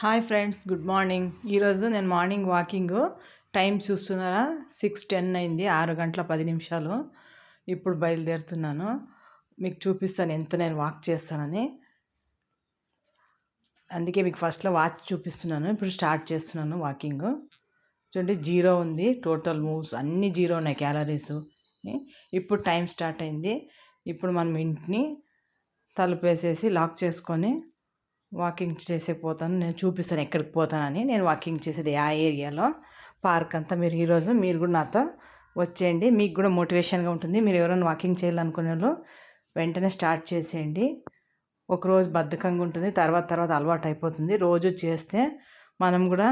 Hi friends good morning. ఈరోజు నేను morning walking time చూస్తున్నారా? సిక్స్ టెన్ అయింది ఆరు గంటల పది నిమిషాలు. ఇప్పుడు బయలుదేరుతున్నాను. మీకు చూపిస్తాను ఎంత నేను వాక్ చేస్తానని. అందుకే మీకు ఫస్ట్లో వాచ్ చూపిస్తున్నాను ఇప్పుడు స్టార్ట్ చేస్తున్నాను వాకింగ్. చూడండి జీరో ఉంది టోటల్ మూవ్స్ అన్నీ జీరో ఉన్నాయి క్యాలరీస్. ఇప్పుడు టైం స్టార్ట్ అయింది. ఇప్పుడు మనం ఇంటిని తలుపు వేసేసి లాక్ చేసుకొని వాకింగ్ చేసే పోతాను నేను చూపిస్తాను ఎక్కడికి పోతానని. నేను వాకింగ్ చేసేది ఆ ఏరియాలో. పార్క్ అంతా మీరు ఈరోజు మీరు కూడా నాతో వచ్చేయండి. మీకు కూడా మోటివేషన్గా ఉంటుంది. మీరు ఎవరైనా వాకింగ్ చేయాలనుకునే వాళ్ళు వెంటనే స్టార్ట్ చేసేయండి. ఒకరోజు బద్ధకంగా ఉంటుంది. తర్వాత తర్వాత అలవాటు అయిపోతుంది. రోజు చేస్తే మనం కూడా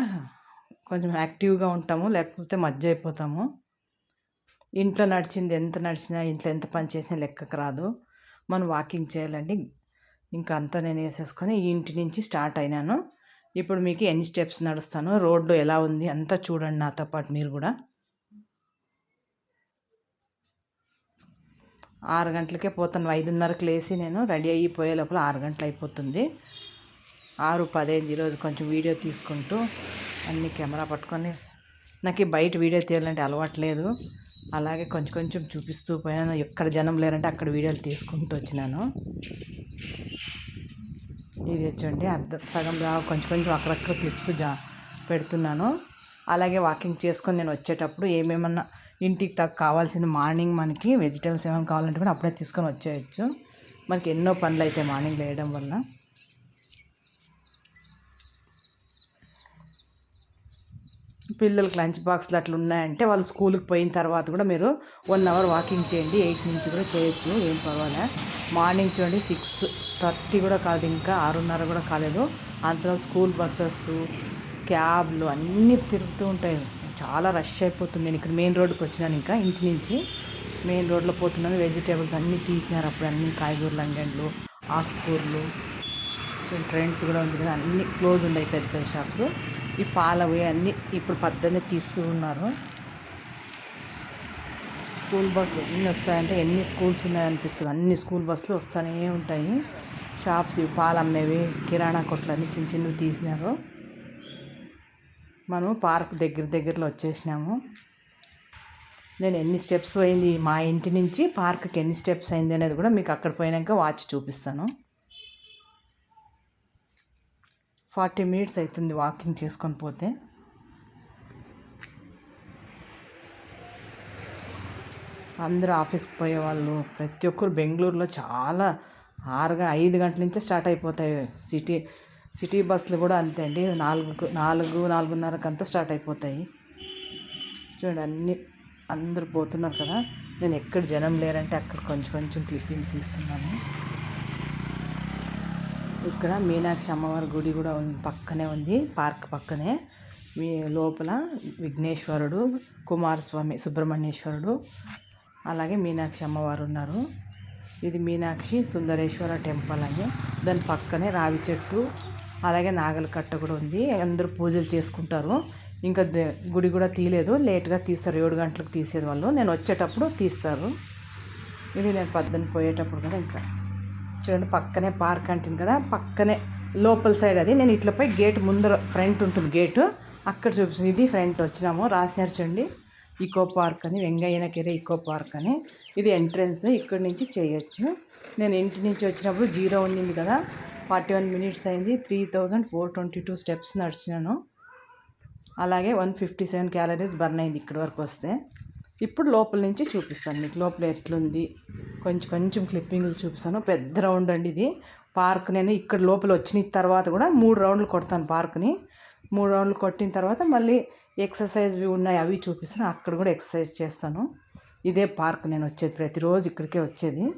కొంచెం యాక్టివ్గా ఉంటాము. లేకపోతే మధ్య అయిపోతాము. ఇంట్లో నడిచింది ఎంత నడిచినా ఇంట్లో ఎంత పని చేసినా లెక్కకు రాదు. మనం వాకింగ్ చేయాలండి. ఇంకా అంతా నేను వేసేసుకొని ఈ ఇంటి నుంచి స్టార్ట్ అయినాను. ఇప్పుడు మీకు ఎన్ని స్టెప్స్ నడుస్తాను రోడ్డు ఎలా ఉంది అంతా చూడండి నాతో పాటు మీరు కూడా. ఆరు గంటలకే పోతాను. ఐదున్నరకు లేచి నేను రెడీ అయిపోయే లోపల ఆరు గంటలు అయిపోతుంది. ఆరు పదైదు ఈరోజు కొంచెం వీడియో తీసుకుంటూ అన్ని కెమెరా పట్టుకొని. నాకు బయట వీడియో తీయాలంటే అలవాటు లేదు. అలాగే కొంచెం కొంచెం చూపిస్తూ పోయాను. ఎక్కడ జనం లేరంటే అక్కడ వీడియోలు తీసుకుంటూ వచ్చినాను. ఇది చూడండి అర్థం సగం రా కొంచెం కొంచెం అక్కడక్కడ క్లిప్స్ జా పెడుతున్నాను. అలాగే వాకింగ్ చేసుకొని నేను వచ్చేటప్పుడు ఏమేమన్నా ఇంటికి తగ్గ కావాల్సిన మార్నింగ్ మనకి వెజిటేబుల్స్ ఏమైనా కావాలంటే కూడా అప్పుడే తీసుకొని వచ్చేయచ్చు. మనకి ఎన్నో పనులు అయితే మార్నింగ్ లేయడం వల్ల. పిల్లలకి లంచ్ బాక్స్లు అట్లా ఉన్నాయంటే వాళ్ళు స్కూల్కి పోయిన తర్వాత కూడా మీరు వన్ అవర్ వాకింగ్ చేయండి ఎయిట్ నుంచి కూడా చేయొచ్చు ఏం పర్వాలే. మార్నింగ్ చూడండి సిక్స్ థర్టీ కూడా కాదు ఇంకా ఆరున్నర కూడా కాలేదు. అంతలో స్కూల్ బస్సెస్ క్యాబ్లు అన్నీ తిరుగుతూ ఉంటాయి. చాలా రష్ అయిపోతుంది. నేను ఇక్కడ మెయిన్ రోడ్కి వచ్చినాను ఇంకా ఇంటి నుంచి. మెయిన్ రోడ్లో పోతున్నాను. వెజిటేబుల్స్ అన్నీ తీసినారు అప్పుడు అన్ని కాయగూరలు అంగండ్లు ఆకుకూరలు. ట్రెండ్స్ కూడా ఉంది కదా అన్నీ క్లోజ్ ఉన్నాయి పెద్ద పెద్ద షాప్స్. ఈ పాలవి అన్నీ ఇప్పుడు పద్దెనిమిది తీస్తూ ఉన్నారు. స్కూల్ బస్సులు ఎన్ని వస్తాయంటే ఎన్ని స్కూల్స్ ఉన్నాయనిపిస్తుంది. అన్ని స్కూల్ బస్సులు వస్తూనే ఉంటాయి. షాప్స్ పాలు అమ్మేవి కిరాణా కొట్లు అన్నీ చిన్న చిన్నవి తీసినారు. మనం పార్క్ దగ్గర దగ్గరలో వచ్చేసినాము. నేను ఎన్ని స్టెప్స్ అయింది మా ఇంటి నుంచి పార్క్కి ఎన్ని స్టెప్స్ అయింది అనేది కూడా మీకు అక్కడ పోయినాక వాచ్ చూపిస్తాను. ఫార్టీ మినిట్స్ అవుతుంది వాకింగ్ చేసుకొని పోతే. అందరూ ఆఫీస్కి పోయేవాళ్ళు ప్రతి ఒక్కరు బెంగళూరులో చాలా ఆరుగా ఐదు గంటల నుంచే స్టార్ట్ అయిపోతాయి. సిటీ సిటీ బస్సులు కూడా అంతే అండి. నాలుగు నాలుగు నాలుగున్నరకు అంతా స్టార్ట్ అయిపోతాయి. చూడండి అన్ని అందరూ పోతున్నారు కదా. నేను ఎక్కడ జనం లేరంటే అక్కడ కొంచెం కొంచెం క్లిప్పింగ్ తీస్తున్నాను. ఇక్కడ మీనాక్షి అమ్మవారి గుడి కూడా పక్కనే ఉంది పార్క్ పక్కనే. మీ లోపల విఘ్నేశ్వరుడు కుమారస్వామి సుబ్రహ్మణ్యేశ్వరుడు అలాగే మీనాక్షి అమ్మవారు ఉన్నారు. ఇది మీనాక్షి సుందరేశ్వర టెంపుల్ అని దాని పక్కనే రావి చెట్టు అలాగే నాగల కట్ట కూడా ఉంది. అందరూ పూజలు చేసుకుంటారు. ఇంకా గుడి కూడా తీయలేదు. లేట్గా తీస్తారు. ఏడు గంటలకు తీసేది వాళ్ళు. నేను వచ్చేటప్పుడు తీస్తారు. ఇది నేను పద్దెని పోయేటప్పుడు కూడా ఇంకా చూడండి పక్కనే పార్క్ అంటుంది కదా పక్కనే లోపల సైడ్ అది. నేను ఇట్లా పోయి గేట్ ముందర ఫ్రంట్ ఉంటుంది గేటు అక్కడ చూపిస్తుంది. ఇది ఫ్రంట్ వచ్చినాము రాసినారు చూడండి. ఈకో పార్క్ అని వెంగయ్యనకెరే ఈకో పార్క్ అని. ఇది ఎంట్రన్స్ ఇక్కడి నుంచి చేయొచ్చు. నేను ఇంటి నుంచి వచ్చినప్పుడు జీరో ఉండింది కదా ఫార్టీ వన్ మినిట్స్ అయింది three thousand four twenty two steps నడిచినాను. అలాగే one fifty seven calories burn అయింది ఇక్కడి వరకు వస్తే. ఇప్పుడు లోపల నుంచి చూపిస్తాను. మీకు లోపల ఎట్లుంది? కొంచెం కొంచెం క్లిప్పింగ్లు చూపిస్తాను. పెద్ద రౌండ్ అండి ఇది. పార్క్ నేను ఇక్కడ లోపల వచ్చిన తర్వాత కూడా మూడు రౌండ్లు కొడతాను పార్క్ని మూడు రౌండ్లు కొట్టిన తర్వాత మళ్ళీ ఎక్సర్సైజ్వి ఉన్నాయి. అవి చూపిస్తాను. అక్కడ కూడా ఎక్సర్సైజ్ చేస్తాను. ఇదే పార్క్ నేను వచ్చేది. ప్రతిరోజు ఇక్కడికే వచ్చేది.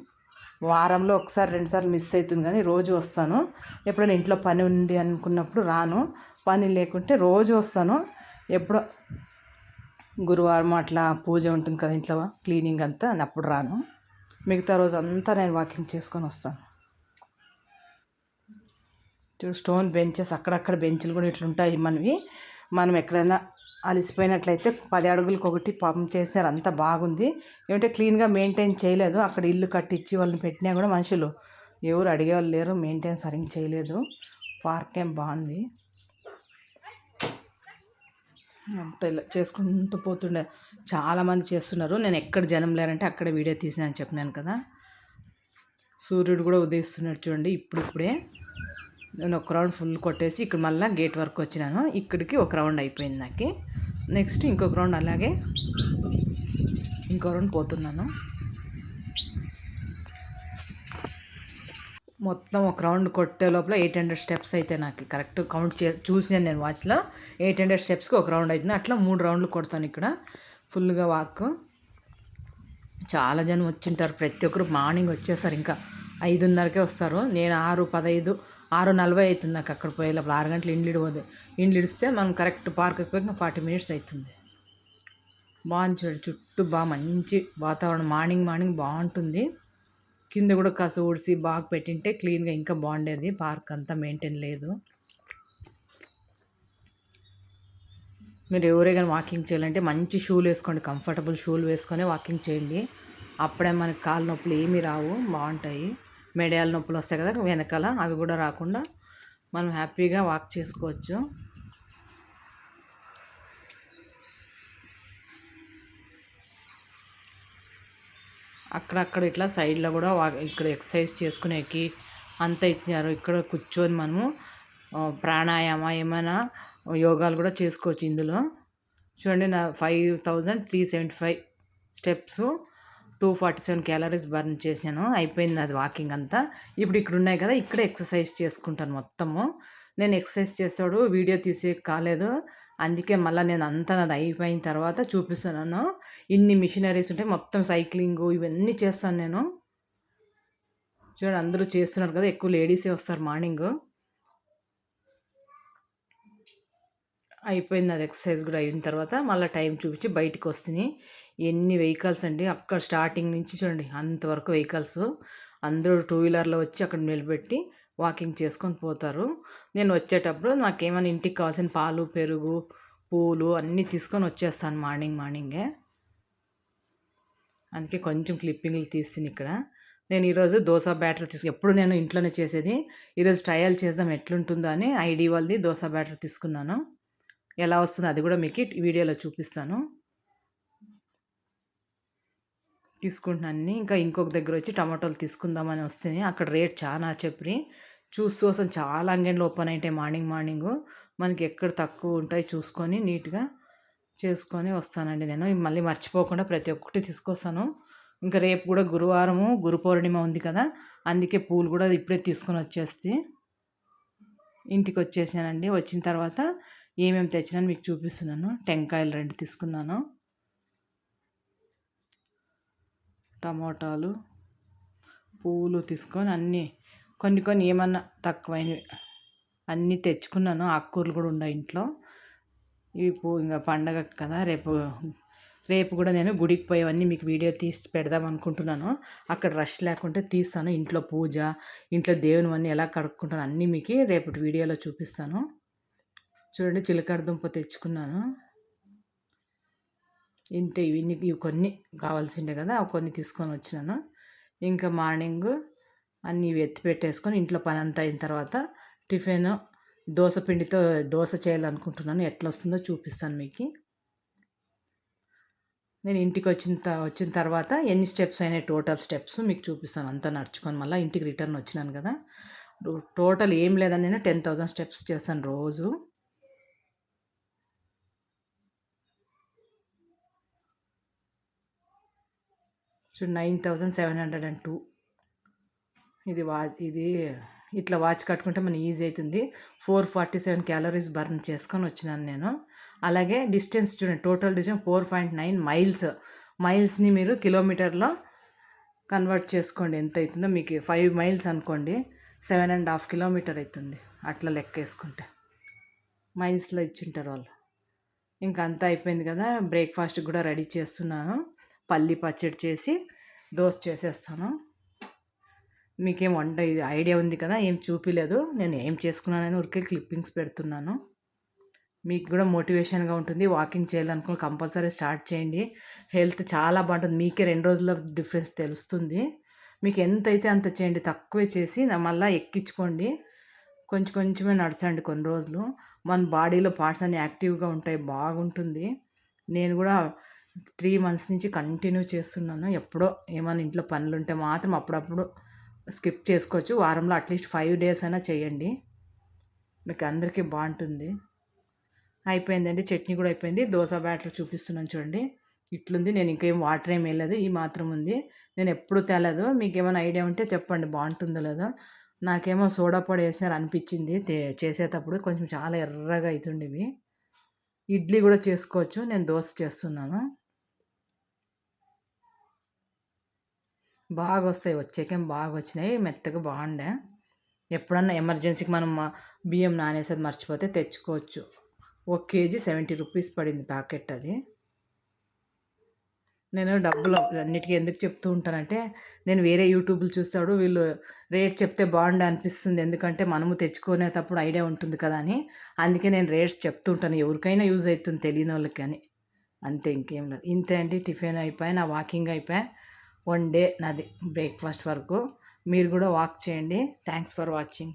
వారంలో ఒకసారి రెండుసార్లు మిస్ అవుతుంది కానీ రోజు వస్తాను. ఎప్పుడైనా ఇంట్లో పని ఉంది అనుకున్నప్పుడు రాను. పని లేకుంటే రోజు వస్తాను. ఎప్పుడో గురువారం అట్లా పూజ ఉంటుంది కదా ఇంట్లో క్లీనింగ్ అంతా అప్పుడు రాను. మిగతా రోజు అంతా నేను వాకింగ్ చేసుకొని వస్తాను. చూడు స్టోన్ బెంచెస్ అక్కడక్కడ బెంచ్లు కూడా ఇట్లుంటాయి మనవి. మనం ఎక్కడైనా అలసిపోయినట్లయితే పది అడుగులకు ఒకటి పంప్ చేశారు అంతా బాగుంది. ఏమంటే క్లీన్గా మెయింటైన్ చేయలేదు అక్కడ ఇల్లు కట్టించి వాళ్ళని పెట్టినా కూడా మనుషులు ఎవరు అడిగేవాళ్ళు లేరు మెయింటైన్ సరిగ్గా చేయలేదు. పార్క్ ఏం బాగుంది. అంత ఇలా చేసుకుంటూ పోతుండే. చాలామంది చేస్తున్నారు. నేను ఎక్కడ జనం లేరంటే అక్కడ వీడియో తీసినాను చెప్పినాను కదా. సూర్యుడు కూడా ఉదయిస్తున్నాడు చూడండి ఇప్పుడిప్పుడే. నేను ఒక రౌండ్ ఫుల్ కొట్టేసి ఇక్కడ మళ్ళీ గేట్ వరకు వచ్చినాను. ఇక్కడికి ఒక రౌండ్ అయిపోయింది నాకు. నెక్స్ట్ ఇంకొక రౌండ్ అలాగే ఇంకో రౌండ్ పోతున్నాను. మొత్తం ఒక రౌండ్ కొట్టే లోపల ఎయిట్ హండ్రెడ్ స్టెప్స్ అయితే నాకు కరెక్ట్ కౌంట్ చేసి చూసినాను నేను వాచ్లో ఎయిట్ హండ్రెడ్ స్టెప్స్కి ఒక రౌండ్ అవుతుంది. అట్లా మూడు రౌండ్లు కొడతాను ఇక్కడ. ఫుల్గా వాక్. చాలా జనం వచ్చింటారు. ప్రతి ఒక్కరు మార్నింగ్ వచ్చేసారు ఇంకా ఐదున్నరకే వస్తారు. నేను ఆరు పదహైదు ఆరు నలభై అవుతుంది నాకు అక్కడ పోయేలోపల. ఆరు గంటలు ఇండ్లు ఇడిపోదు. ఇండ్లు ఇడిస్తే మనం కరెక్ట్ పార్క్కి పోయి ఫార్టీ మినిట్స్ అవుతుంది. బాగుంది చూడు. చుట్టూ బాగా మంచి వాతావరణం. మార్నింగ్ మార్నింగ్ బాగుంటుంది. కింద కూడా కస ఊడిసి బాగా పెట్టింటే క్లీన్గా ఇంకా బాగుండేది. పార్క్ అంతా మెయింటైన్ లేదు. మీరు ఎవరే కానీ వాకింగ్ చేయాలంటే మంచి షూలు వేసుకోండి. కంఫర్టబుల్ షూలు వేసుకొని వాకింగ్ చేయండి. అప్పుడే మనకి కాళ్ళ నొప్పులు ఏమీ రావు. బాగుంటాయి. మెడయాల నొప్పులు వస్తాయి కదా వెనకాల. అవి కూడా రాకుండా మనం హ్యాపీగా వాక్ చేసుకోవచ్చు. అక్కడక్కడ ఇట్లా సైడ్లో కూడా ఇక్కడ ఎక్సర్సైజ్ చేసుకునేకి అంత ఇచ్చినారు. ఇక్కడ కూర్చొని మనము ప్రాణాయామ ఏమైనా యోగాలు కూడా చేసుకోవచ్చు ఇందులో. చూడండి నా five thousand three seventy five steps two forty seven calories burn చేశాను. అయిపోయింది అది వాకింగ్ అంతా. ఇప్పుడు ఇక్కడ ఉన్నాయి కదా ఇక్కడ ఎక్సర్సైజ్ చేసుకుంటాను మొత్తము. నేను ఎక్సర్సైజ్ చేస్తాడు వీడియో తీసే కాలేదు. అందుకే మళ్ళీ నేను అంతా నాది అయిపోయిన తర్వాత చూపిస్తున్నాను. ఇన్ని మిషనరీస్ ఉంటాయి మొత్తం సైక్లింగ్ ఇవన్నీ చేస్తాను నేను. చూడండి అందరూ చేస్తున్నారు కదా ఎక్కువ లేడీసే వస్తారు మార్నింగ్. అయిపోయింది అది ఎక్సర్సైజ్ కూడా అయిన తర్వాత మళ్ళీ టైం చూపించి బయటకు వస్తుంది. ఎన్ని వెహికల్స్ అండి అక్కడ స్టార్టింగ్ నుంచి చూడండి అంతవరకు వెహికల్స్. అందరూ టూ వీలర్లో వచ్చి అక్కడ నిలబెట్టి వాకింగ్ చేసుకొని పోతారు. నేను వచ్చేటప్పుడు నాకేమైనా ఇంటికి కావాల్సిన పాలు పెరుగు పూలు అన్నీ తీసుకొని వచ్చేస్తాను మార్నింగ్ మార్నింగే. అందుకే కొంచెం క్లిప్పింగ్లు తీస్తుంది ఇక్కడ. నేను ఈరోజు దోశ బ్యాటర్ తీసుకు ఎప్పుడు నేను ఇంట్లోనే చేసేది. ఈరోజు ట్రయల్ చేద్దాం ఎట్లుంటుందో అని ఐడి వాళ్ళది దోశ బ్యాటర్ తీసుకున్నాను. ఎలా వస్తుందో అది కూడా మీకు వీడియోలో చూపిస్తాను. తీసుకుంటున్నాను ఇంకా ఇంకొక దగ్గర వచ్చి టమాటోలు తీసుకుందామని వస్తే అక్కడ రేట్ చాలా చెప్పి చూస్తూ అసలు చాలా అంగన్లు ఓపెన్ అయితే మార్నింగ్ మార్నింగ్. మనకి ఎక్కడ తక్కువ ఉంటాయి చూసుకొని నీట్గా చేసుకొని వస్తానండి నేను. మళ్ళీ మర్చిపోకుండా ప్రతి ఒక్కటి తీసుకొస్తాను. ఇంకా రేపు కూడా గురువారము గురు పౌర్ణిమ ఉంది కదా అందుకే పూలు కూడా ఇప్పుడే తీసుకొని వచ్చేస్తే ఇంటికి వచ్చేసానండి. వచ్చిన తర్వాత ఏమేమి తెచ్చినాను మీకు చూపిస్తున్నాను. టెంకాయలు రెండు తీసుకున్నాను. టమోటాలు పూలు తీసుకొని అన్నీ కొన్ని కొన్ని ఏమన్నా తక్కువైనవి. అన్నీ తెచ్చుకున్నాను. ఆకుకూరలు కూడా ఉన్నాయి ఇంట్లో. ఇవి ఇంకా పండగ కదా రేపు రేపు కూడా నేను గుడికి పోయేవన్నీ మీకు వీడియో తీసి పెడదాం అనుకుంటున్నాను. అక్కడ రష్ లేకుంటే తీస్తాను. ఇంట్లో పూజ ఇంట్లో దేవుని అన్నీ ఎలా కడుక్కుంటాను అన్నీ మీకు రేపటి వీడియోలో చూపిస్తాను. చూడండి చిలకడ దుంప తెచ్చుకున్నాను. ఇంతే ఇవి ఇవి కొన్ని కావాల్సిండే కదా అవి కొన్ని తీసుకొని వచ్చినాను. ఇంకా మార్నింగ్ అన్నీ ఎత్తి పెట్టేసుకొని ఇంట్లో పని అంతా అయిన తర్వాత టిఫిన్ దోశ పిండితో దోశ చేయాలనుకుంటున్నాను. ఎట్లా వస్తుందో చూపిస్తాను మీకు. నేను ఇంటికి వచ్చిన వచ్చిన తర్వాత ఎన్ని స్టెప్స్ అయినాయి? టోటల్ స్టెప్స్ మీకు చూపిస్తాను. అంతా నడుచుకొని మళ్ళీ ఇంటికి రిటర్న్ వచ్చినాను కదా. టోటల్ ఏం లేదని నేను టెన్ థౌజండ్ స్టెప్స్ చేస్తాను రోజు. So nine thousand seven hundred and two. ఇది వా ఇది ఇట్లా వాచ్ కట్టుకుంటే మనం ఈజీ అవుతుంది. Four forty seven calories burn చేసుకొని వచ్చినాను నేను. అలాగే డిస్టెన్స్ చూడండి total distance four point nine miles. మైల్స్ని మీరు కిలోమీటర్లో కన్వర్ట్ చేసుకోండి. ఎంత అవుతుందో మీకు ఫైవ్ మైల్స్ అనుకోండి సెవెన్ అండ్ హాఫ్ కిలోమీటర్ అవుతుంది అట్లా లెక్క వేసుకుంటే. మైల్స్లో ఇచ్చింటారు వాళ్ళు. ఇంకా అంతా అయిపోయింది కదా బ్రేక్ఫాస్ట్ కూడా రెడీ చేస్తున్నాను. పల్లి పచ్చడి చేసి దోశ చేసేస్తాను. మీకేం వంట ఇది ఐడియా ఉంది కదా ఏం చూపిలేదు. నేను ఏం చేసుకున్నానని ఊరికే క్లిప్పింగ్స్ పెడుతున్నాను. మీకు కూడా మోటివేషన్గా ఉంటుంది. వాకింగ్ చేయాలనుకుని కంపల్సరీ స్టార్ట్ చేయండి. హెల్త్ చాలా బాగుంటుంది. మీకే రెండు రోజుల డిఫరెన్స్ తెలుస్తుంది. మీకు ఎంత అయితే అంత చేయండి తక్కువే చేసి మళ్ళీ ఎక్కించుకోండి. కొంచెం కొంచెమే నడచండి కొన్ని రోజులు. మన బాడీలో పార్ట్స్ అన్ని యాక్టివ్గా ఉంటాయి బాగుంటుంది. నేను కూడా త్రీ మంత్స్ నుంచి కంటిన్యూ చేస్తున్నాను. ఎప్పుడో ఏమైనా ఇంట్లో పనులు ఉంటే మాత్రం అప్పుడప్పుడు స్కిప్ చేసుకోవచ్చు. వారంలో అట్లీస్ట్ ఫైవ్ డేస్ అయినా చేయండి. మీకు అందరికీ బాగుంటుంది. అయిపోయిందండి. చట్నీ కూడా అయిపోయింది. దోశ బ్యాటర్ చూపిస్తున్నాను చూడండి. ఇట్లుంది. నేను ఇంకేం వాటర్ ఏం వేయలేదు. ఈ మాత్రం ఉంది. నేను ఎప్పుడు తేలేదు. మీకు ఏమైనా ఐడియా ఉంటే చెప్పండి. బాగుంటుందో లేదో. నాకేమో సోడా పొడి వేసినారు అనిపించింది. చేసేటప్పుడు కొంచెం చాలా ఎర్రగా అవుతుండేవి ఇడ్లీ కూడా చేసుకోవచ్చు. నేను దోశ చేస్తున్నాను. బాగా వస్తాయి వచ్చాకేం బాగా వచ్చినాయి మెత్తగా బాగుండే. ఎప్పుడన్నా ఎమర్జెన్సీకి మనం బియ్యం నానేసేది మర్చిపోతే తెచ్చుకోవచ్చు. ఒక కేజీ సెవెంటీ రూపీస్ పడింది ప్యాకెట్ అది. నేను డబ్బులు అన్నిటికీ ఎందుకు చెప్తూ ఉంటానంటే నేను వేరే యూట్యూబ్లు చూస్తాడు వీళ్ళు రేట్ చెప్తే బాగుండే అనిపిస్తుంది. ఎందుకంటే మనము తెచ్చుకునేటప్పుడు ఐడియా ఉంటుంది కదా అని. అందుకే నేను రేట్స్ చెప్తూ ఉంటాను. ఎవరికైనా యూజ్ అవుతుంది తెలియని వాళ్ళకి అని. అంతే ఇంకేం లేదు. ఇంతే అండి. టిఫిన్ అయిపోయి నా వాకింగ్ అయిపోయి వన్ డే నాది బ్రేక్ఫాస్ట్ వరకు. మీరు కూడా వాక్ చేయండి. Thanks for watching.